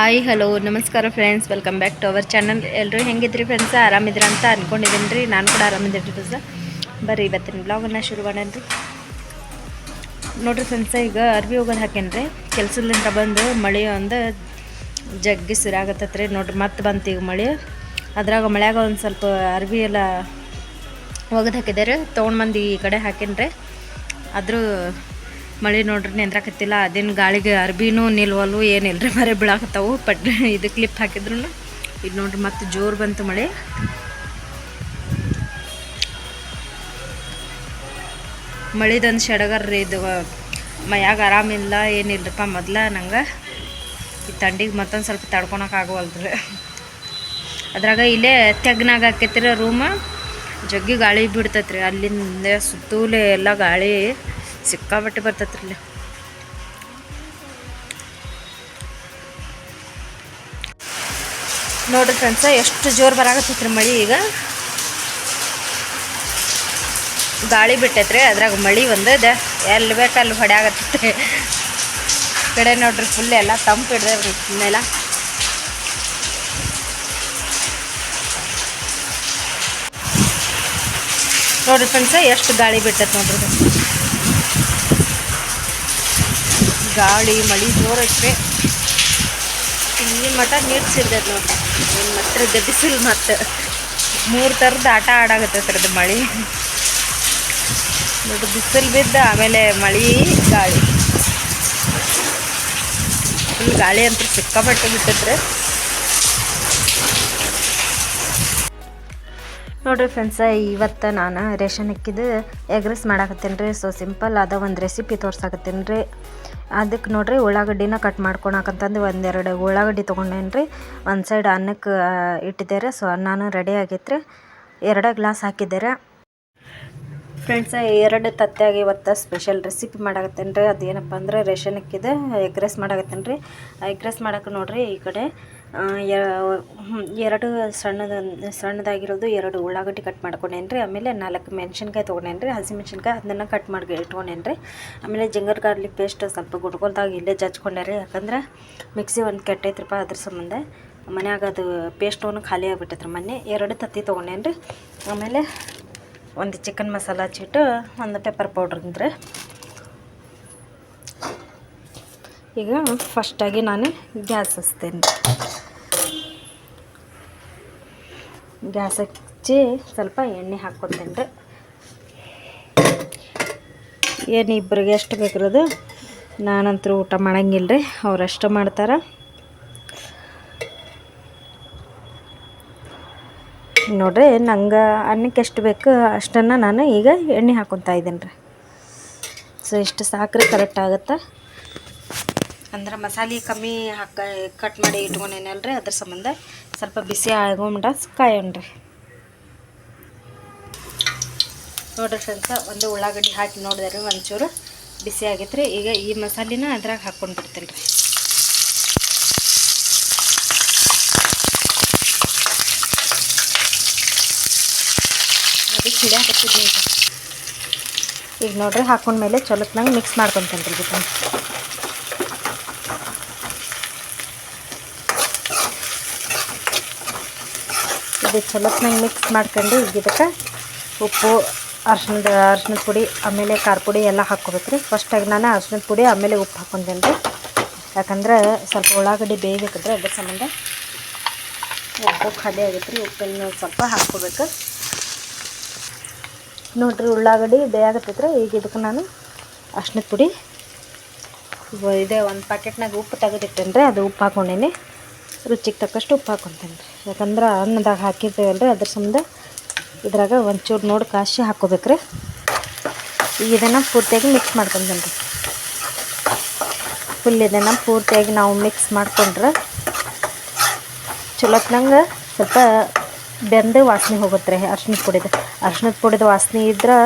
Hi, hello, ನಮಸ್ಕಾರ friends welcome back to our channel ಎಲ್ಲರೂ ಹೆಂಗಿದ್ರಿ ಫ್ರೆಂಡ್ಸ್ ಆರಾಮಿದ್ರ ಅಂತ ಅಂದ್ಕೊಂಡಿದ್ದೀನಿ ರೀ ನಾನು ಕೂಡ ಆರಾಮಿದ್ದೀನಿ ಫ್ರೆಂಡ್ಸ್ ಬರ್ರಿ, ಇವತ್ತಿನ ಬ್ಲಾಗನ್ನು ಶುರು ಮಾಡೋಣ ರೀ ನೋಡಿರಿ ಫ್ರೆಂಡ್ಸ ಈಗ ಅರ್ವಿ ಹೋಗೋದು ಹಾಕೇನಿ ರೀ ಕೆಲ್ಸದಿಂದ ಬಂದು ಮಳೆ ಒಂದು ಜಗ್ಗಿ ಸುರಾಗತ್ತೈತೆ ರೀ ನೋಡ್ರಿ, ಮತ್ತೆ ಬಂತು ಈಗ ಮಳೆ. ಅದ್ರಾಗ ಮಳೆಯಾಗ ಒಂದು ಸ್ವಲ್ಪ ಅರ್ವಿ ಎಲ್ಲ ಒಗೆದು ಹಾಕಿದ್ದಾರೆ. ತೊಗೊಂಡು ಬಂದು ಈ ಕಡೆ ಹಾಕೇನಿ ರೀ ಆದರೂ ಮಳೆ ನೋಡ್ರಿ ನಿಂದ್ರಾಕತ್ತಿಲ್ಲ. ಅದೇನು ಗಾಳಿಗೆ ಅರ್ಬಿನೂ ನಿಲ್ವಲ್ಲು ಏನಿಲ್ಲ ಮರೆ ಬೀಳಾಕತ್ತಾವು. ಪಟ್ ಇದು ಕ್ಲಿಪ್ ಹಾಕಿದ್ರು ಇದು ನೋಡ್ರಿ ಮತ್ತೆ ಜೋರು ಬಂತು ಮಳೆ. ಮಳೆದೊಂದು ರೀ ಇದು, ಮೈಯಾಗ ಆರಾಮಿಲ್ಲ ಏನಿಲ್ಲರಪ್ಪ ಮೊದ್ಲ ನಂಗೆ. ಈ ತಂಡಿಗೆ ಮತ್ತೊಂದು ಸ್ವಲ್ಪ ತಡ್ಕೊಳಕ್ಕೆ ಆಗವಲ್ರಿ. ಅದ್ರಾಗ ಇಲ್ಲೇ ತೆಗ್ನಾಗ ಹಾಕೈತಿರ ರೂಮ. ಜಗ್ಗಿ ಗಾಳಿ ಬಿಡ್ತೈತ್ರಿ ಅಲ್ಲಿಂದ ಸುತ್ತೂಲೆ ಎಲ್ಲ ಗಾಳಿ ಸಿಕ್ಕಾಬಟ್ಟೆ ಬರ್ತೈತ್ರಿ ಇಲ್ಲಿ. ನೋಡ್ರಿ ಫ್ರೆಂಡ್ಸ ಎಷ್ಟು ಜೋರು ಬರಾಕತ್ತೈತ್ರಿ ಮಳಿ ಈಗ. ಗಾಳಿ ಬಿಟ್ಟೈತ್ರಿ ಅದ್ರಾಗ ಮಳಿ ಒಂದದ ಎಲ್ಲಿ ಬೇಕು ಅಲ್ಲಿ ಹೊಡ್ಯಾಗತ್ತೈತ್ರಿ ಕಡೆ ನೋಡ್ರಿ ಫುಲ್ ಎಲ್ಲ ತಂಪು ಹಿಡ್ದವ್ರಿ ಮೇಲೆ. ನೋಡ್ರಿ ಫ್ರೆಂಡ್ಸ ಎಷ್ಟು ಗಾಳಿ ಬಿಟ್ಟೈತೆ ನೋಡ್ರಿ. ಗಾಳಿ, ಮಳೆ ಜೋರಷ್ಟೇ. ಇಲ್ಲಿ ಮಠ ನೀರು ಸಿಗ್ತೈತೆ ನೋಡ್ರಿ. ಇನ್ನು ಮತ್ತೆ ಗದಿಸಿಲ್ ಮತ್ತೆ ಮೂರು ಥರದ ಆಟ ಆಡಾಗತ್ತೈತ್ರಿ ಅದು ಮಳೆ. ಬಟ್ ಬಿಸಿಲು ಬಿದ್ದ ಆಮೇಲೆ ಮಳೆ, ಗಾಳಿ. ಫುಲ್ ಗಾಳಿ ಅಂತ ಸಿಕ್ಕಾಪಟ್ಟೆ ಬಿಟ್ಟದ್ರೆ ನೋಡ್ರಿ ಫ್ರೆಂಡ್ಸ ಇವತ್ತು ನಾನು ರೇಷನ್ ಹಾಕಿದ್ದು ಎಗ್ ರೈಸ್ ಮಾಡಾಕತ್ತೇನೆ ರೀ ಸೊ ಸಿಂಪಲ್ ಅದ ಒಂದು ರೆಸಿಪಿ ತೋರ್ಸಾಕತ್ತೇನೆ ರೀ ಅದಕ್ಕೆ ನೋಡಿರಿ ಉಳ್ಳಾಗಡ್ಡಿನ ಕಟ್ ಮಾಡ್ಕೊಳಕಂತಂದು ಒಂದೆರಡು ಉಳ್ಳಾಗಡ್ಡಿ ತೊಗೊಂಡೇನಿ ರೀ ಒಂದು ಸೈಡ್ ಅನ್ನಕ್ಕೆ ಇಟ್ಟಿದ್ದಾರೆ. ಸೊ ನಾನು ರೆಡಿ ಆಗೈತೆ ರೀ ಎರಡು ಗ್ಲಾಸ್ ಹಾಕಿದ್ದಾರೆ. ಫ್ರೆಂಡ್ಸ್ ಎರಡು ತತ್ತೆಯಾಗಿ ಇವತ್ತು ಸ್ಪೆಷಲ್ ರೆಸಿಪಿ ಮಾಡಾಕತ್ತೇನೆ ರೀ ಅದೇನಪ್ಪ ಅಂದರೆ ರೇಷನ್ ಅಕ್ಕಿದೆ ಎಗ್ ರೈಸ್ ಮಾಡಾಕತ್ತೇನೆ ರೀ ಎಗ್ ರೈಸ್ ಮಾಡಕ್ಕೆ ನೋಡಿರಿ ಈ ಕಡೆ ಎರಡು ಸಣ್ಣದ, ಸಣ್ಣದಾಗಿರೋದು ಎರಡು ಉಳ್ಳಾಗಡ್ಡಿ ಕಟ್ ಮಾಡ್ಕೊಂಡೇನ್ರಿ, ಆಮೇಲೆ ನಾಲ್ಕು ಮೆಣಸಿನ್ಕಾಯಿ ತೊಗೊಂಡೇನ್ರಿ ರೀ ಹಸಿ ಮೆಣಸಿನ್ಕಾಯಿ ಅದನ್ನು ಕಟ್ ಮಾಡಿ ಇಟ್ಕೊಂಡೇನ್ರಿ. ಆಮೇಲೆ ಜಿಂಗರ್ ಗಾರ್ಲಿಕ್ ಪೇಸ್ಟ್ ಸ್ವಲ್ಪ ಗುಡ್ಕೊಲ್ದಾಗ ಇಲ್ಲೇ ಜಚ್ಕೊಂಡೆ ರೀ ಯಾಕಂದ್ರೆ ಮಿಕ್ಸಿ ಒಂದು ಕೆಟ್ಟೈತ್ರಪ್ಪ ಅದ್ರ ಸಂಬಂಧ. ಮನ್ಯಾಗ ಅದು ಪೇಸ್ಟನ್ನು ಖಾಲಿ ಆಗಿಬಿಟ್ಟೈತ್ರಿ ಮೊನ್ನೆ, ಎರಡು ತತ್ತಿ ತೊಗೊಂಡೇನ್ರಿ. ಆಮೇಲೆ ಒಂದು ಚಿಕನ್ ಮಸಾಲ ಹಚ್ಚಿಟ್ಟು ಒಂದು ಪೆಪ್ಪರ್ ಪೌಡ್ರ್ ಅಂದ್ರೆ ಈಗ ಫಸ್ಟಾಗಿ ನಾನು ಗ್ಯಾಸ್ ಹಚ್ತೇನೆ ಗ್ಯಾಸ್ ಹಚ್ಚಿ ಸ್ವಲ್ಪ ಎಣ್ಣೆ ಹಾಕ್ಕೊತೇನೆ ರೀ. ಏನು ಇಬ್ಬರಿಗೆ ಎಷ್ಟು ಬೇಕಿರೋದು ನಾನಂತರೂ ಊಟ ಮಾಡಂಗಿಲ್ಲ ರೀ. ಅವ್ರು ಅಷ್ಟು ಮಾಡ್ತಾರೆ. ನೋಡ್ರಿ, ನಂಗೆ ಅನ್ನಕ್ಕೆ ಎಷ್ಟು ಬೇಕು ಅಷ್ಟನ್ನು ನಾನು ಈಗ ಎಣ್ಣೆ ಹಾಕ್ಕೊತಾ ಇದ್ದೀನಿ ರೀ. ಸೊ, ಇಷ್ಟು ಸಾಕ್ರೆ ಕರೆಕ್ಟ್ ಆಗುತ್ತೆ? ಅಂದ್ರೆ ಮಸಾಲೆ ಕಮ್ಮಿ ಹಾಕ ಕಟ್ ಮಾಡಿ ಇಟ್ಕೊಂಡೇನಲ್ಲ ರೀ ಅದ್ರ ಸಂಬಂಧ ಸ್ವಲ್ಪ ಬಿಸಿ ಆಗೋಮಟ ಕಾಯೋಣ್ರಿ. ನೋಡ್ರಿ ಫ್ರೆಂಡ್ಸ ಒಂದು ಉಳ್ಳಾಗಡ್ಡಿ ಹಾಕಿ ನೋಡಿದೆ ರೀ ಒಂಚೂರು ಬಿಸಿ ಆಗೈತ್ರಿ. ಈಗ ಈ ಮಸಾಲಿನ ಅದ್ರಾಗ ಹಾಕ್ಕೊಂಡು ಬಿಡ್ತೀನಿ ರೀ ಅದಕ್ಕೆ ಹಿಡಿಯಾಕತ್ತಿದ್ದೀನಿ ಈಗ. ಈಗ ನೋಡ್ರಿ, ಹಾಕೊಂಡ್ಮೇಲೆ ಚಲೋತ್ನಾಗ ಮಿಕ್ಸ್ ಮಾಡ್ಕೊತೀನಿ ರೀ ಇದು ಚಲೋತ್ನಾಗ ಮಿಕ್ಸ್ ಮಾಡ್ಕೊಂಡು ಈಗ ಇದಕ್ಕೆ ಉಪ್ಪು, ಅರ್ಶಿಣದ ಅರ್ಶಿಣದ ಪುಡಿ, ಆಮೇಲೆ ಖಾರ ಪುಡಿ ಎಲ್ಲ ಹಾಕ್ಕೋಬೇಕು ರೀ ಫಸ್ಟಾಗಿ ನಾನು ಅರ್ಶಿಣದ ಪುಡಿ, ಆಮೇಲೆ ಉಪ್ಪು ಹಾಕ್ಕೊಂತೇನೆ ರೀ. ಯಾಕಂದ್ರೆ ಸ್ವಲ್ಪ ಉಳ್ಳಾಗಡ್ಡಿ ಬೇಯಬೇಕಂದ್ರೆ ಅದ್ರ ಸಂಬಂಧ ಉಪ್ಪು ಖಾಲಿ ಆಗೈತೆ ರೀ ಉಪ್ಪನ್ನು ಸ್ವಲ್ಪ ಹಾಕ್ಕೋಬೇಕು. ನೋಡಿರಿ ಉಳ್ಳಾಗಡ್ಡಿ ಬೇಯಾಗತ್ತೈತ್ರಿ ಈಗ ಇದಕ್ಕೆ ನಾನು ಅರ್ಶಿಣದ ಪುಡಿ. ಇದೆ ಒಂದು ಪ್ಯಾಕೆಟ್ನಾಗ ಉಪ್ಪು ತೆಗೆದಿಟ್ಟೇನೆ ರೀ ಅದು ಉಪ್ಪು ಹಾಕೊಂಡೇನಿ ರುಚಿಗೆ ತಕ್ಕಷ್ಟು ಉಪ್ಪು ಹಾಕ್ಕೊಂತೇನೆ ರೀ. ಯಾಕಂದ್ರೆ ಅನ್ನದಾಗ ಹಾಕಿರ್ತೇವಲ್ಲ ರೀ ಅದ್ರ ಸಂಬಂಧ ಇದ್ರಾಗ ಒಂಚೂರು ನೋಡಿ ಕಾಶಿ ರೀ ಈಗ ಇದನ್ನು ಪೂರ್ತಿಯಾಗಿ ಮಿಕ್ಸ್ ಮಾಡ್ಕೊಂತೀನಿ ರೀ. ಫುಲ್ ಇದನ್ನು ಪೂರ್ತಿಯಾಗಿ ನಾವು ಮಿಕ್ಸ್ ಮಾಡ್ಕೊಂಡ್ರೆ ಚಲೋತ್ನಂಗೆ ಸ್ವಲ್ಪ ಬೆಂದು ವಾಸನೆ ಹೋಗುತ್ತೆ ರೀ ಅರ್ಶಿಣದ ಪುಡಿದು. ಅರ್ಶಿನದ ಪುಡಿದ ವಾಸನೆ ಇದ್ರೆ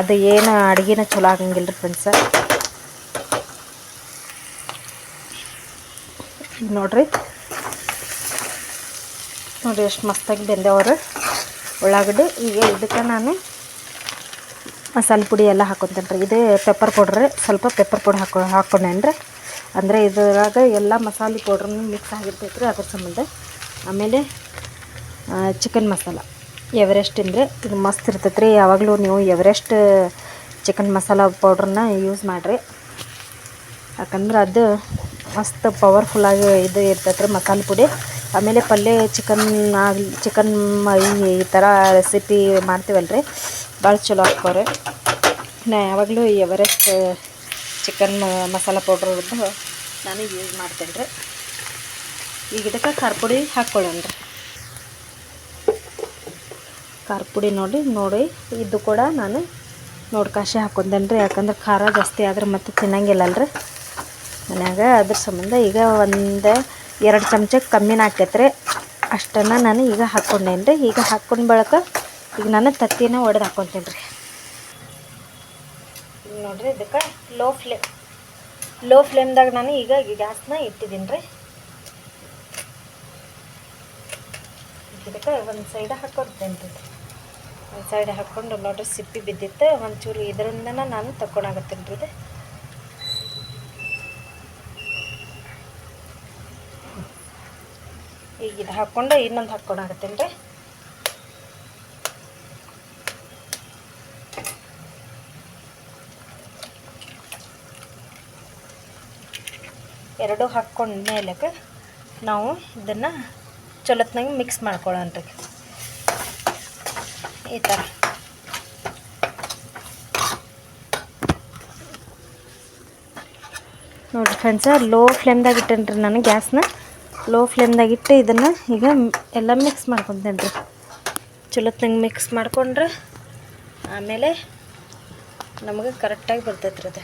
ಅದು ಏನು ಅಡುಗೆನ ಚಲೋ ಆಗಂಗಿಲ್ಲ ರೀ ಫ್ರೆಂಡ್ಸ ನೋಡ್ರಿ. ನೋಡ್ರಿ ಎಷ್ಟು ಮಸ್ತಾಗಿ ಬೆಂದವರು ಉಳ್ಳಾಗಡ್ಡಿ, ಈಗ ಇದಕ್ಕೆ ನಾನು ಮಸಾಲೆ ಪುಡಿ ಎಲ್ಲ ಹಾಕೊತೇನೆ ರೀ. ಇದು ಪೆಪ್ಪರ್ ಪೌಡ್ರಿ ಸ್ವಲ್ಪ ಪೆಪ್ಪರ್ ಪೌಡ್ರ್ ಹಾಕೊ ಹಾಕ್ಕೊಂಡೇನಿ ರೀ ಅಂದರೆ ಇದರಾಗ ಎಲ್ಲ ಮಸಾಲೆ ಪೌಡ್ರನ್ನು ಮಿಕ್ಸ್ ಆಗಿರ್ತೈತೆ ರೀ ಅದ್ರ ಸಂಬಂಧ. ಆಮೇಲೆ ಚಿಕನ್ ಮಸಾಲ. ಎವರೆಸ್ಟ್ ಅಂದರೆ ಇದು ಮಸ್ತ್ ಇರ್ತೈತೆ ರೀ. ಯಾವಾಗಲೂ ನೀವು ಎವರೆಸ್ಟ್ ಚಿಕನ್ ಮಸಾಲ ಪೌಡ್ರನ್ನ ಯೂಸ್ ಮಾಡಿರಿ. ಯಾಕಂದ್ರೆ ಅದು ಮಸ್ತ್ ಪವರ್ಫುಲ್ಲಾಗಿ ಇದು ಇರ್ತೈತೆ ರೀ ಮಸಾಲೆ ಪುಡಿ. ಆಮೇಲೆ ಪಲ್ಯ ಚಿಕನ್ ಆಗಲಿ ಚಿಕನ್ ಈ ಥರ ರೆಸಿಪಿ ಮಾಡ್ತೀವಲ್ಲ ರೀ ಭಾಳ ಚಲೋ ಹಾಕ್ಕೋರಿ ನಾ ಯಾವಾಗಲೂ ಎವರೆಸ್ಟ್ ಚಿಕನ್ ಮಸಾಲ ಪೌಡ್ರದ್ದು ನಾನು ಯೂಸ್ ಮಾಡ್ತೇನೆ ರೀ ಈಗ ಇದಕ್ಕೆ ಖಾರ ಪುಡಿ ಹಾಕ್ಕೊಳ್ಳೋಣ ರೀ ಖಾರ ಪುಡಿ ನೋಡಿ ನೋಡಿ, ಇದು ಕೂಡ ನಾನು ನೋಡ್ಕಾಶೆ ಹಾಕೊಂಡೇನೆ ರೀ ಯಾಕಂದ್ರೆ ಖಾರ ಜಾಸ್ತಿ ಆದ್ರೆ ಮತ್ತೆ ತಿನ್ನಂಗಿಲ್ಲಲ್ರಿ. ಮನ್ಯಾಗ ಅದ್ರ ಸಂಬಂಧ ಈಗ ಒಂದು ಎರಡು ಚಮಚ ಕಮ್ಮಿನ ಹಾಕೈತ್ರಿ ಅಷ್ಟನ್ನು ನಾನು ಈಗ ಹಾಕ್ಕೊಂಡೇನಿ ರೀ ಈಗ ಹಾಕ್ಕೊಂಡು ಬಳಕ ಈಗ ನಾನು ತತ್ತಿನ ಒಡೆದು ಹಾಕ್ಕೊತೀನಿ ರೀ. ನೋಡ್ರಿ ಇದಕ್ಕೆ ಲೋ ಫ್ಲೇಮ್ ಲೋ ಫ್ಲೇಮ್ದಾಗ ನಾನು ಈಗ ಗ್ಯಾಸ್ನ ಇಟ್ಟಿದ್ದೀನಿ ರೀ. ಇದಕ್ಕೆ ಒಂದು ಸೈಡ್ ಹಾಕ್ಕೊಡ್ತೇನೆ ರೀ. ಒಂದು ಸೈಡ್ ಹಾಕ್ಕೊಂಡು ನೋಡ್ರಿ ಸಿಪ್ಪಿ ಬಿದ್ದಿತ್ತು, ಒಂಚೂರು ಇದರಿಂದನ ನಾನು ತಕ್ಕೊಳಕತ್ತೀನಿ ರೀ ಈಗ ಇದು ಹಾಕ್ಕೊಂಡು ಇನ್ನೊಂದು ಹಾಕ್ಕೊಳಕತ್ತೀನಿ ರೀ ಎರಡು ಹಾಕ್ಕೊಂಡ ಮೇಲಕ್ಕೆ ನಾವು ಇದನ್ನು ಚಲೋತ್ನಾಗ ಮಿಕ್ಸ್ ಮಾಡ್ಕೊಳ್ಳೋಣ ಈ ಥರ ನೋಡಿರಿ ಫ್ರೆಂಡ್ಸ ಲೋ ಫ್ಲೇಮ್ದಾಗ ಇಟ್ಟೇನಿ ರೀ ನಾನು ಗ್ಯಾಸ್ನ ಲೋ ಫ್ಲೇಮ್ದಾಗ ಇಟ್ಟು ಇದನ್ನು ಈಗ ಎಲ್ಲ ಮಿಕ್ಸ್ ಮಾಡ್ಕೊತೇನೆ ರೀ ಚಲೋತ್ನಂಗೆ ಮಿಕ್ಸ್ ಮಾಡ್ಕೊಂಡ್ರೆ ಆಮೇಲೆ ನಮಗೆ ಕರೆಕ್ಟಾಗಿ ಬರ್ತೈತೆ ರೀ ಅದು.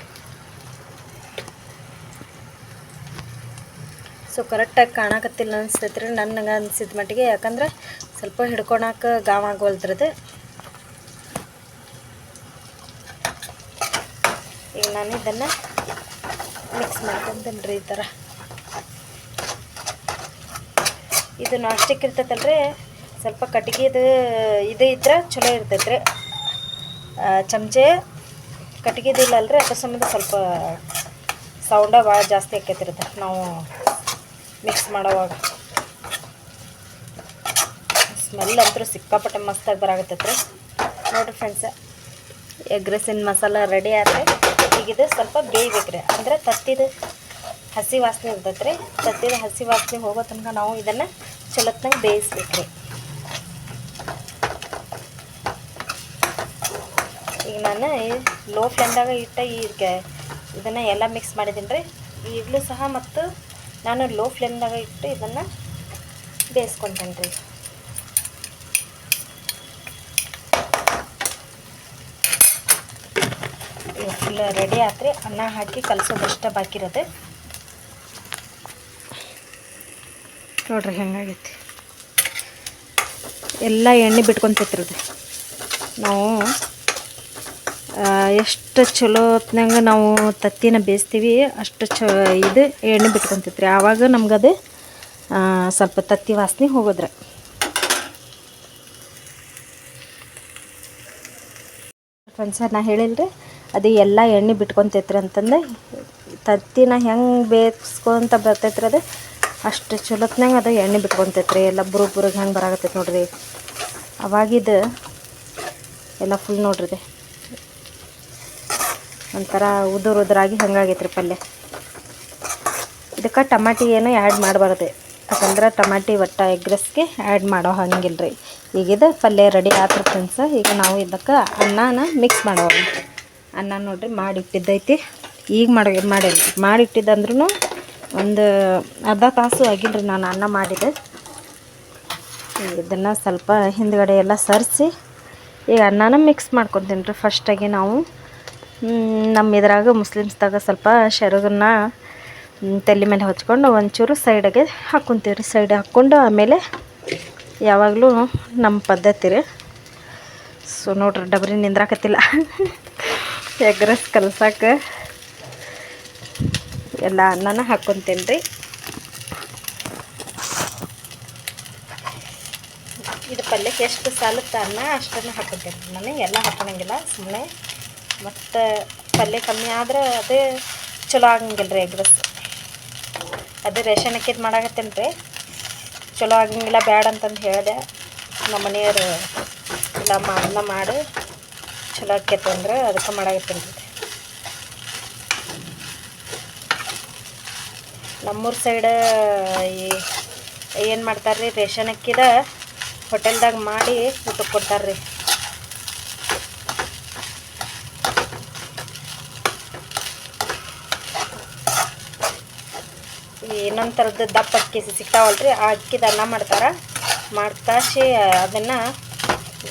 ಸೊ ಕರೆಕ್ಟಾಗಿ ಕಾಣಕತ್ತಿಲ್ಲ ಅನಿಸ್ತೈತೆ ರೀ ನನಗೆ ಅನಿಸಿದ ಮಟ್ಟಿಗೆ. ಯಾಕಂದ್ರೆ ಸ್ವಲ್ಪ ಹಿಡ್ಕೊಳಕ ಗಾವ್ ಆಗೋಲ್ದ್ರದ್ದು ಈಗ ನಾನು ಇದನ್ನು ಮಿಕ್ಸ್ ಮಾಡ್ಕೊತೀನಿ ರೀ ಈ ಥರ ಇದು ನಾಸ್ಟಿಕ್ ಸ್ಟಿಕ್ ಇರ್ತೈತಲ್ರಿ. ಸ್ವಲ್ಪ ಕಟ್ಗೆದು ಇದು ಇದ್ರೆ ಚಲೋ ಇರ್ತೈತೆ ರೀ ಚಮಚೆ ಕಟ್ಟಿಗೆದಿಲ್ಲ ಅಲ್ರಿ ಅದ್ರ ಸಂಬಂಧ ಸ್ವಲ್ಪ ಸೌಂಡ ಭಾಳ ಜಾಸ್ತಿ ಆಕೈತಿರುತ್ತೆ. ನಾವು ಮಿಕ್ಸ್ ಮಾಡೋವಾಗ. ಸ್ಮೆಲ್ ಅಂತೂ ಸಿಕ್ಕಾಪಟ್ಟೆ ಮಸ್ತಾಗಿ ಬರಾಗತ್ತೈತ್ರಿ ನೋಡಿರಿ ಫ್ರೆಂಡ್ಸ ಎಗ್ ರೈಸಿನ ಮಸಾಲ ರೆಡಿ ಆದರೆ ಈಗ ಇದು ಸ್ವಲ್ಪ ಬೇಯ್ಬೇಕು ರೀ ಅಂದರೆ ತತ್ತಿದು ಹಸಿ ವಾಸನೆ ಇರ್ತೈತೆ ರೀ ತತ್ತಿದ ಹಸಿ ವಾಸನೆ ಹೋಗೋ ತನಕ ನಾವು ಇದನ್ನು ಚಲೋತ್ನಾಗ ಬೇಯಿಸ್ಬೇಕು ರೀ ಈಗ ನಾನು ಲೋ ಫ್ಲೇಮ್ದಾಗ ಇಟ್ಟ ಈಗ ಇದನ್ನು ಎಲ್ಲ ಮಿಕ್ಸ್ ಮಾಡಿದ್ದೀನಿ ರೀ ಈಗಲೂ ಸಹ ಮತ್ತು ನಾನು ಲೋ ಫ್ಲೇಮ್ದಾಗ ಇಟ್ಟು ಇದನ್ನು ಬೇಯಿಸ್ಕೊತೇನೆ ರೀ ಫುಲ್ ರೆಡಿ ಆತ್ರಿ. ಅನ್ನ ಹಾಕಿ ಕಲಸೋದಷ್ಟ ಬಾಕಿ ಇರೋದು ನೋಡ್ರಿ ಹೆಂಗಾಗೈತಿ. ಎಲ್ಲ ಎಣ್ಣೆ ಬಿಟ್ಕೊತೈತ್ರಿ ಅದು ನಾವು ಎಷ್ಟು ಚಲೋ ಹೊತ್ನಾಗ ನಾವು ತತ್ತಿನ ಬೇಯಿಸ್ತೀವಿ, ಅಷ್ಟು ಚ, ಇದು ಎಣ್ಣೆ ಬಿಟ್ಕೊತೈತ್ರಿ ಆವಾಗ ನಮ್ಗದು ಸ್ವಲ್ಪ ತತ್ತಿ ವಾಸನೆ ಹೋಗೋದ್ರೆ. ಫ್ರೆಂಡ್ಸ, ನಾ ಹೇಳಿಲ್ರಿ, ಅದು ಎಲ್ಲ ಎಣ್ಣೆ ಬಿಟ್ಕೊತೈತ್ರಿ ಅಂತಂದು. ತತ್ತಿನ ಹೆಂಗೆ ಬೇಯಿಸ್ಕೊಂತ ಬರ್ತೈತ್ರಿ ಅದು? ಅಷ್ಟು ಚಲೋತ್ನಾಗ ಅದು ಎಣ್ಣೆ ಬಿಟ್ಕೊತೈತ್ರಿ, ಎಲ್ಲ ಬುರು ಬುರುಗ್ ಹಂಗೆ ಬರಾಕತ್ತೈತೆ ನೋಡ್ರಿ. ಅವಾಗಿದು ಎಲ್ಲ ಫುಲ್ ನೋಡ್ರಿ ಒಂಥರ ಉದುರು ಉದುರಾಗಿ ಹಂಗಾಗೈತ್ರಿ ಪಲ್ಯ. ಇದಕ್ಕೆ ಟಮಾಟಿ ಏನು ಆ್ಯಡ್ ಮಾಡಬಾರ್ದು. ಯಾಕಂದ್ರೆ ಟಮಾಟಿ ಒಟ್ಟು ಎಗ್ರೆಸ್ಗೆ ಆ್ಯಡ್ ಮಾಡೋ ಹಂಗಿಲ್ಲ ರೀ ಈಗಿದ್ದು ಪಲ್ಯ ರೆಡಿ ಆತ್ರ ಫ್ರೆಂಡ್ಸ ಈಗ ನಾವು ಇದಕ್ಕೆ ಅನ್ನನ ಮಿಕ್ಸ್ ಮಾಡೋಣ ಅನ್ನ ನೋಡ್ರಿ ಮಾಡಿಟ್ಟಿದ್ದೈತಿ. ಈಗ ಮಾಡಿ ಮಾಡಿ ಮಾಡಿಟ್ಟಿದ್ದಂದ್ರೂ ಒಂದು ಅರ್ಧ ತಾಸು ಆಗಿಲ್ಲ ನಾನು ಅನ್ನ ಮಾಡಿದೆ. ಇದನ್ನು ಸ್ವಲ್ಪ ಹಿಂದ್ಗಡೆ ಎಲ್ಲ ಸರಿಸಿ ಈಗ ಅನ್ನನ ಮಿಕ್ಸ್ ಮಾಡ್ಕೊತೀನಿ ರೀ ಫಸ್ಟಾಗಿ ನಾವು ನಮ್ಮ ಇದ್ರಾಗ ಮುಸ್ಲಿಮ್ಸ್ದಾಗ ಸ್ವಲ್ಪ ಶೆರಗನ್ನ ತಲೆ ಮೇಲೆ ಹಚ್ಕೊಂಡು ಒಂಚೂರು ಸೈಡಿಗೆ ಹಾಕ್ಕೊತೀವಿ ರೀ ಸೈಡ್ ಹಾಕ್ಕೊಂಡು ಆಮೇಲೆ ಯಾವಾಗಲೂ ನಮ್ಮ ಪದ್ಧತಿ ರೀ. ಸೊ ನೋಡ್ರಿ, ಡಬ್ರಿ ನಿಂದ್ರಾಕತ್ತಿಲ್ಲ. ಎಗ್ ರೈಸ್ ಕಲ್ಸಕ್ಕೆ ಎಲ್ಲ ಅನ್ನನ ಹಾಕ್ಕೊತೇನೆ ರೀ ಇದು ಪಲ್ಯಕ್ಕೆ ಎಷ್ಟು ಸಾಲುತ್ತ ಅನ್ನ, ಅಷ್ಟನ್ನು ಹಾಕ್ಕೊತೇನೆ ನಾನು ಎಲ್ಲ ಹಾಕೊಳಂಗಿಲ್ಲ ಸುಮ್ಮನೆ ಮತ್ತು ಪಲ್ಯ ಕಮ್ಮಿ ಆದ್ರೆ ಅದೇ ಚಲೋ ಆಗಂಗಿಲ್ಲ ರೀ ಎಗ್ ರೈಸ್. ಅದು ರೇಷನ್ ಅಕ್ಕಿದು ಮಾಡಾಕತ್ತೇನೆ ರೀ ಚಲೋ ಆಗಂಗಿಲ್ಲ, ಬ್ಯಾಡ ಅಂತಂದು ಹೇಳಿದೆ. ನಮ್ಮ ಮನೆಯವರು ಇಲ್ಲ ಅದನ್ನ ಮಾಡಿ. ಚಲೋ ಆಕೈತೆ ಅದಕ್ಕೆ ಮಾಡಾಕತ್ತೇನೆ ರೀ ನಮ್ಮೂರ ಈ ಏನು ಮಾಡ್ತಾರೆ ರೀ ರೇಷನ್ ಅಕ್ಕಿದ ಹೋಟೆಲ್ದಾಗ ಮಾಡಿ ಊಟಕ್ಕೆ ಕೊಡ್ತಾರೆ ರೀ ಇನ್ನೊಂದು ಥರದ್ದು ದಪ್ಪ ಅಕ್ಕಿ ಸಿಗ್ತಾವಲ್ರಿ, ಆ ಅಕ್ಕಿದ ಅನ್ನ ಮಾಡ್ತಾರೆ. ಮಾಡ್ಕಾಶಿ ಅದನ್ನು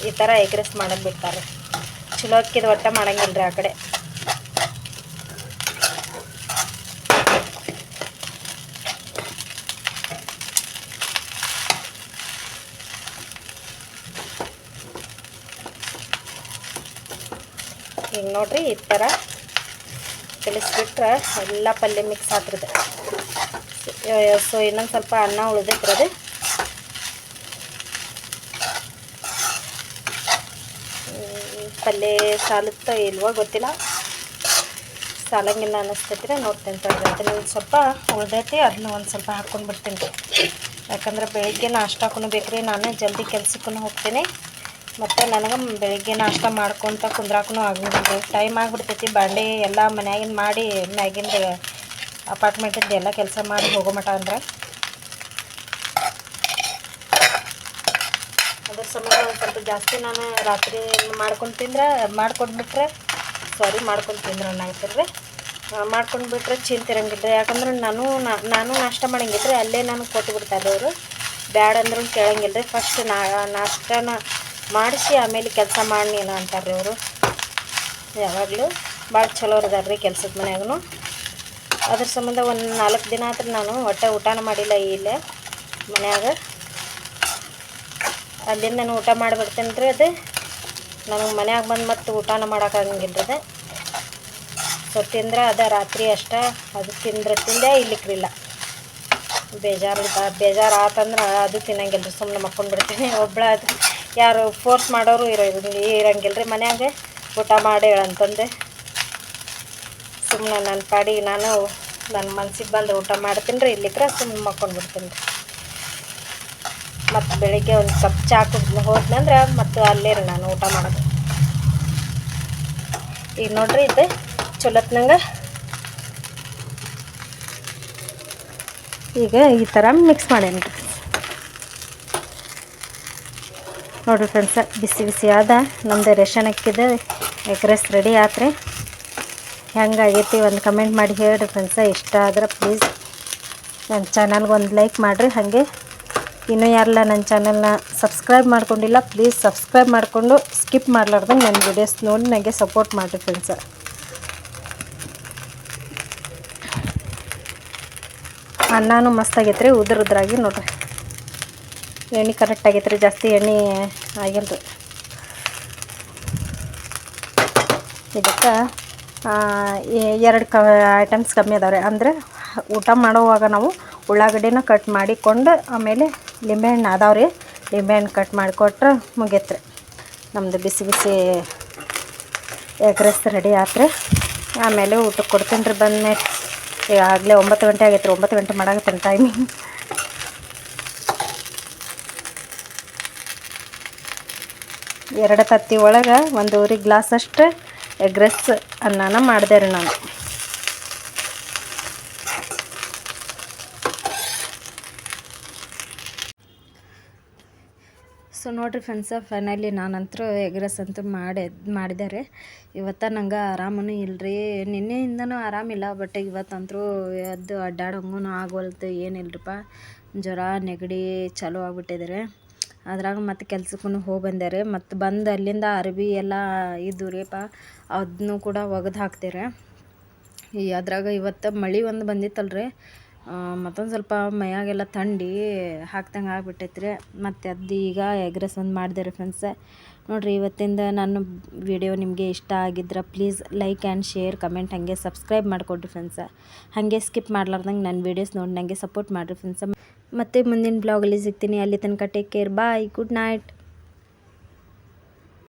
ಈ ಥರ ಎಗ್ ರೈಸ್ ಮಾಡೋದು ಬಿಡ್ತಾರೆ ಚಲೋ ಅಕ್ಕಿದ ಒಟ್ಟ ಮಾಡೋಂಗಿಲ್ಲ ರೀ ಆ ಕಡೆ. ನೋಡ್ರಿ ಈ ಥರ ಕಲಿಸ್ಬಿಟ್ರೆ ಎಲ್ಲ ಪಲ್ಯ ಮಿಕ್ಸ್ ಆಗ್ತದೆ ಸೊ, ಇನ್ನೊಂದು ಸ್ವಲ್ಪ ಅನ್ನ ಉಳಿದಿರ್ತದೆ ಪಲ್ಯ ಸಾಲುತ್ತೋ ಇಲ್ವೋ ಗೊತ್ತಿಲ್ಲ. ಸಾಲಂಗಿಲ್ಲ ಅನ್ನಿಸ್ತೈತ್ರಿ ನೋಡ್ತೇನೆ ಅದನ್ನ ಒಂದು ಸ್ವಲ್ಪ ಉಳ್ದೈತಿ ಅದನ್ನ ಒಂದು ಸ್ವಲ್ಪ ಹಾಕ್ಕೊಂಡು ಬಿಡ್ತೀನಿ. ರೀ ಯಾಕಂದ್ರೆ ಬೆಳಿಗ್ಗೆ ನಾಷ್ಟಕ್ಕೂ ಬೇಕು ರೀ ನಾನು ಜಲ್ದಿ ಕೆಲ್ಸಕ್ಕೂ ಹೋಗ್ತೀನಿ. ಮತ್ತು ನನಗೆ ಬೆಳಿಗ್ಗೆ ನಾಷ್ಟ ಮಾಡ್ಕೊತ ಕುಂದ್ರಾಕೂ ಆಗಿಬಿಡ್ತು ಟೈಮ್ ಆಗಿಬಿಡ್ತೈತಿ, ಬಾಂಡೆ ಎಲ್ಲ ಮನ್ಯಾಗಿಂದ ಮಾಡಿ, ಮ್ಯಾಗಿಂದ ಅಪಾರ್ಟ್ಮೆಂಟಿಂದ ಎಲ್ಲ ಕೆಲಸ ಮಾಡಿ ಹೋಗೋ ಮಟ ಅಂದ್ರೆ. ಅದ್ರ ಸಂಬಂಧ ಒಂದು ಸ್ವಲ್ಪ ಜಾಸ್ತಿ ನಾನು ರಾತ್ರಿ ಮಾಡ್ಕೊಂಡು ತಿಂದ್ರೆ ಮಾಡ್ಕೊಟ್ಬಿಟ್ರೆ ಸಾರಿ ಮಾಡ್ಕೊಂಡು ತಿಂದ್ರೆ ಅನ್ನಾಗ್ತಿರ್ರಿ ಮಾಡ್ಕೊಂಡು ಬಿಟ್ರೆ ಚಿಂತಿರಂಗಿದ್ರೆ ಯಾಕಂದ್ರೆ ನಾನು ನಾನು ನಾಷ್ಟ ಮಾಡಂಗಿದ್ರೆ ಅಲ್ಲೇ ನಾನು ಕೊಟ್ಟು ಬಿಡ್ತಾರೆ ಅವರು ಬ್ಯಾಡ ಅಂದ್ರೂ ಕೇಳಂಗಿಲ್ಲ ರೀ ಫಸ್ಟ್ ನಾಷ್ಟನ ಮಾಡಿಸಿ ಆಮೇಲೆ ಕೆಲಸ ಮಾಡಿ ನೀನು ಅಂತಾರೆ ಅವರು. ಯಾವಾಗಲೂ ಭಾಳ ಚಲೋ ಇದಾರೆ ರೀ ಕೆಲ್ಸದ ಮನೆಯಾಗೂ ಅದ್ರ ಸಂಬಂಧ ಒಂದು ನಾಲ್ಕು ದಿನ ಆದ್ರೆ ನಾನು ಒಟ್ಟೆ ಊಟನ ಮಾಡಿಲ್ಲ ಇಲ್ಲೇ ಮನೆಯಾಗ. ಅಲ್ಲಿಂದ ನಾನು ಊಟ ಮಾಡಿಬಿಡ್ತೇನೆ ರೀ ಅದು. ನನಗೆ ಮನ್ಯಾಗ ಬಂದು ಮತ್ತೆ ಊಟನ ಮಾಡೋಕ್ಕಾಗಂಗಿಲ್ಲ ರೀ ಸೊ ತಿಂದ್ರೆ ಅದ ರಾತ್ರಿ ಅಷ್ಟೇ, ಅದು ತಿಂದ್ರೆ ತಿಂದೆ ಇಲ್ಲಿಕ್ಕಿಲ್ಲ ಬೇಜಾರು ಬೇಜಾರು ಆತಂದ್ರೆ ಅದು ತಿನ್ನಂಗಿಲ್ಲ ರೀ ಸುಮ್ಮನೆ ಮಕ್ಕೊಂಡು ಬಿಡ್ತೀನಿ ಅದು ಯಾರು ಫೋರ್ಸ್ ಮಾಡೋರು ಇರೋ ಇರಂಗಿಲ್ಲ ರೀ ಮನ್ಯಾಗ. ಊಟ ಮಾಡಿ ಅಂತಂದೆ ಸುಮ್ಮನೆ ನನ್ನ ಪಾಡಿ, ನಾನು ನನ್ನ ಮನ್ಸಿಗೆ ಬಂದು ಊಟ ಮಾಡ್ತೀನಿ ರೀ ಇಲ್ಲಿಕ್ರ ಸುಮ್ಮನೆ ಮಕ್ಕೊಂಡು ಬಿಡ್ತೀನಿ ರೀ ಮತ್ತು ಬೆಳಿಗ್ಗೆ ಒಂದು ಕಪ್ ಚಾ ಕುಡ್ದು ಹೋದ್ನಂದ್ರೆ ಮತ್ತು ಅಲ್ಲೇ ರೀ ನಾನು ಊಟ ಮಾಡೋದು. ಈಗ ನೋಡ್ರಿ ಇದು ಚಲೋತ್ನಂಗೆ. ಈಗ ಈ ಥರ ಮಿಕ್ಸ್ ಮಾಡೇನಿ ರೀ ನೋಡಿರಿ ಫ್ರೆಂಡ್ಸ ಬಿಸಿ ಬಿಸಿ ಆದ. ನಮ್ಮದು ರೇಷನ್ ಅಕ್ಕಿದ ಎಗ್ ರೈಸ್ ರೆಡಿ ಆತ್ರಿ. ಹೆಂಗಾಗೈತಿ ಒಂದು ಕಮೆಂಟ್ ಮಾಡಿ ಹೇಳ್ರಿ ಫ್ರೆಂಡ್ಸ ಇಷ್ಟ ಆದ್ರೆ ಪ್ಲೀಸ್ ನನ್ನ ಚಾನಲ್ಗೆ ಒಂದು ಲೈಕ್ ಮಾಡಿರಿ. ಹಾಗೆ ಇನ್ನೂ ಯಾರಲ್ಲ ನನ್ನ ಚಾನಲ್ನ ಸಬ್ಸ್ಕ್ರೈಬ್ ಮಾಡ್ಕೊಂಡಿಲ್ಲ ಪ್ಲೀಸ್ ಸಬ್ಸ್ಕ್ರೈಬ್ ಮಾಡಿಕೊಂಡು ಸ್ಕಿಪ್ ಮಾಡ್ಲಾರ್ದಂಗೆ ನನ್ನ ವಿಡಿಯೋಸ್ ನೋಡಿ ನನಗೆ ಸಪೋರ್ಟ್ ಮಾಡಿರಿ ಫ್ರೆಂಡ್ಸ ಅನ್ನನೂ ಮಸ್ತಾಗೈತೆ ರೀ ಉದ್ರ ಉದ್ರಾಗಿ ನೋಡ್ರಿ. ಎಣ್ಣೆ ಕರೆಕ್ಟ್ ಆಗೈತೆ ರೀ, ಜಾಸ್ತಿ ಎಣ್ಣೆ ಆಗಿಲ್ಲ ರೀ. ಇದಕ್ಕೆ ಎರಡು ಕ ಐಟಮ್ಸ್ ಕಮ್ಮಿ ಅದಾವೆ ಅಂದರೆ, ಊಟ ಮಾಡುವಾಗ ನಾವು ಉಳ್ಳಾಗಡ್ಡಿನ ಕಟ್ ಮಾಡಿಕೊಂಡು, ಆಮೇಲೆ ಲಿಂಬೆಹಣ್ಣು ಅದಾವೆ ರೀ. ಲಿಂಬೆಹಣ್ಣು ಕಟ್ ಮಾಡಿಕೊಟ್ರೆ ಮುಗೀತು ರೀ. ನಮ್ಮದು ಬಿಸಿ ಬಿಸಿ ಎಗ್ ರೈಸ್ ರೆಡಿ ಆತ್ರಿ ಆಮೇಲೆ ಊಟಕ್ಕೆ ಕೊಡ್ತೀನಿ ರೀ, ಬಂದ್ಮೇಲೆ. ಈಗಾಗಲೇ ಒಂಬತ್ತು ಗಂಟೆ ಆಗೈತೆ ರೀ, ಒಂಬತ್ತು ಗಂಟೆ ಮಾಡಾಕತ್ತೀನಿ ಟೈಮಿಂಗ್ ಎರಡು ತತ್ತಿ ಒಳಗೆ ಒಂದೂವರೆ ಗ್ಲಾಸ್ ಅಷ್ಟು ಎಗ್ ರೈಸ್ ಅನ್ನನ ಮಾಡಿದೆ ರೀ ನಾನು. ಸೊ ನೋಡಿರಿ ಫ್ರೆಂಡ್ಸ ಫೈನಲಿ ನಾನಂತರೂ ಎಗ್ ರೈಸ್ ಅಂತೂ ಮಾಡಿ, ಮಾಡಿದೆ ರೀ. ಇವತ್ತು ನಂಗೆ ಆರಾಮೂ ಇಲ್ಲರಿ ನಿನ್ನೆಯಿಂದನೂ ಆರಾಮಿಲ್ಲ ಬಟ್ ಇವತ್ತಂತರೂ ಅದು ಅಡ್ಡಾಡಂಗೂ ಆಗೋಲ್ತು ಏನಿಲ್ಲರಿಪ್ಪ ಜ್ವರ, ನೆಗಡಿ ಚಾಲೂ ಆಗ್ಬಿಟ್ಟಿದೆ ಅದ್ರಾಗ ಮತ್ತೆ ಕೆಲ್ಸಕ್ಕೂ ಹೋಗಿ ಬಂದೆ ರೀ ಮತ್ತು ಬಂದು ಅಲ್ಲಿಂದ ಅರ್ಬಿ ಎಲ್ಲ ಇದ್ದು ರೀಪ ಅದನ್ನೂ ಕೂಡ ಒಗೆದು ಹಾಕ್ದೆ ಈ ಅದ್ರಾಗ ಇವತ್ತು ಮಳೆ ಒಂದು ಬಂದಿತ್ತಲ್ರಿ. ಮತ್ತೊಂದು ಸ್ವಲ್ಪ ಮೈಯಾಗೆಲ್ಲ ತಂಡಿ ಹಾಕ್ದಂಗೆ ಆಗಿಬಿಟ್ಟೈತೆ ರೀ ಮತ್ತು ಅದು ಈಗ ಎಗ್ ರೈಸ್ ಒಂದು ಮಾಡಿದೆ ರೀ ಫ್ರೆಂಡ್ಸ ನೋಡಿರಿ, ಇವತ್ತಿಂದ ನನ್ನ ವಿಡಿಯೋ ನಿಮಗೆ ಇಷ್ಟ ಆಗಿದ್ರೆ please like and share comment ಹಾಗೆ ಸಬ್ಸ್ಕ್ರೈಬ್ ಮಾಡಿಕೊಡ್ರಿ ಫ್ರೆಂಡ್ಸ ಹಾಗೆ ಸ್ಕಿಪ್ ಮಾಡ್ಲಾರ್ದಂಗೆ ನನ್ನ ವೀಡಿಯೋಸ್ ನೋಡಿ ನನಗೆ ಸಪೋರ್ಟ್ ಮಾಡಿರಿ ಫ್ರೆಂಡ್ಸ ಮತ್ತು ಮುಂದಿನ ಬ್ಲಾಗಲ್ಲಿ ಸಿಗ್ತೀನಿ. ಅಲ್ಲಿ ತನಕ take care bye good night